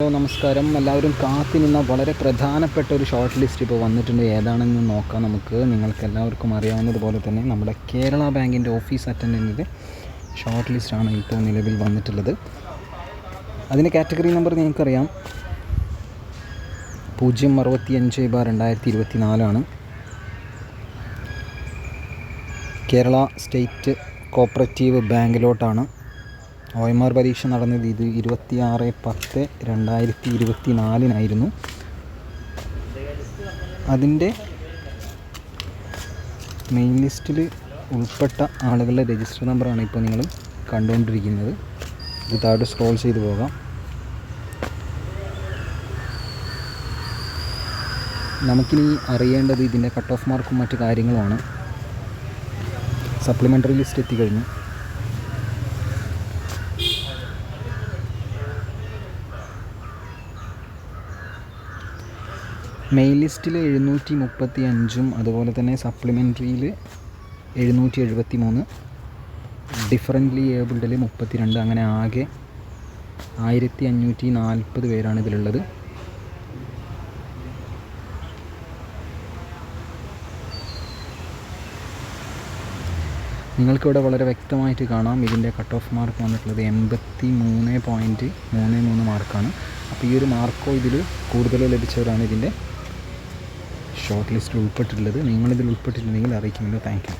Hello നമസ്കാരം. എല്ലാവരും കാത്തി നിന്ന വളരെ പ്രധാനപ്പെട്ട ഒരു ഷോർട്ട് ലിസ്റ്റ് ഇപ്പോൾ വന്നിട്ടുണ്ട്. ഏതാണെന്ന് നോക്കാം നമുക്ക്. നിങ്ങൾക്ക് എല്ലാവർക്കും അറിയാവുന്നതുപോലെ തന്നെ നമ്മുടെ കേരള ബാങ്കിന്റെ ഓഫീസ് അറ്റൻഡന്റിന്റെ ഷോർട്ട് ലിസ്റ്റാണ് ഇപ്പോൾ നിലവിൽ വന്നിട്ടുള്ളത്. അതിന്റെ കാറ്റഗറി നമ്പർ നിങ്ങൾക്കറിയാം. പൂജ്യം അറുപത്തി അഞ്ച് ബാർ രണ്ടായിരത്തി ഇരുപത്തി നാലാണ് കേരള സ്റ്റേറ്റ് കോപ്പറേറ്റീവ് ബാങ്കിലോട്ടാണ്. ഒ എം ആർ പരീക്ഷ നടന്നത് ഇത് ഇരുപത്തി ആറ് പത്ത് രണ്ടായിരത്തി ഇരുപത്തി നാലിനായിരുന്നു അതിന്റെ മെയിൻ ലിസ്റ്റിൽ ഉൾപ്പെട്ട ആളുകളുടെ രജിസ്റ്റർ നമ്പറാണ് ഇപ്പോൾ നിങ്ങൾ കണ്ടുകൊണ്ടിരിക്കുന്നത്. ഇത് താഴെ സ്ക്രോൾ ചെയ്ത് പോകാം. നമുക്കിനി അറിയേണ്ടത് ഇതിന്റെ കട്ട് ഓഫ് മാർക്കും മറ്റു കാര്യങ്ങളുമാണ് സപ്ലിമെന്ററി ലിസ്റ്റ് എത്തിക്കഴിഞ്ഞു മെയിൻ ലിസ്റ്റിൽ എഴുന്നൂറ്റി മുപ്പത്തി അഞ്ചും അതുപോലെ തന്നെ സപ്ലിമെന്ററിയിൽ എഴുന്നൂറ്റി എഴുപത്തി മൂന്ന് ഡിഫറന്റ്ലി ഏബിൾഡിൽ മുപ്പത്തി രണ്ട് അങ്ങനെ ആകെ ആയിരത്തി അഞ്ഞൂറ്റി നാൽപ്പത് പേരാണ് ഇതിലുള്ളത്. നിങ്ങൾക്കിവിടെ വളരെ വ്യക്തമായിട്ട് കാണാം ഇതിന്റെ കട്ട് ഓഫ് മാർക്ക് വന്നിട്ടുള്ളത് എൺപത്തി മൂന്ന് പോയിന്റ് മൂന്ന് മൂന്ന് മാർക്കാണ്. അപ്പോൾ ഈ ഒരു മാർക്കോ ഇതിൽ കൂടുതൽ ലഭിച്ചവരാണ് ഇതിന്റെ ഷോർട്ട് ലിസ്റ്റിൽ ഉൾപ്പെട്ടിട്ടുള്ളത്. നിങ്ങളിതിൽ ഉൾപ്പെട്ടിട്ടുണ്ടെങ്കിൽ അറിയിക്കുമല്ലോ താങ്ക് യു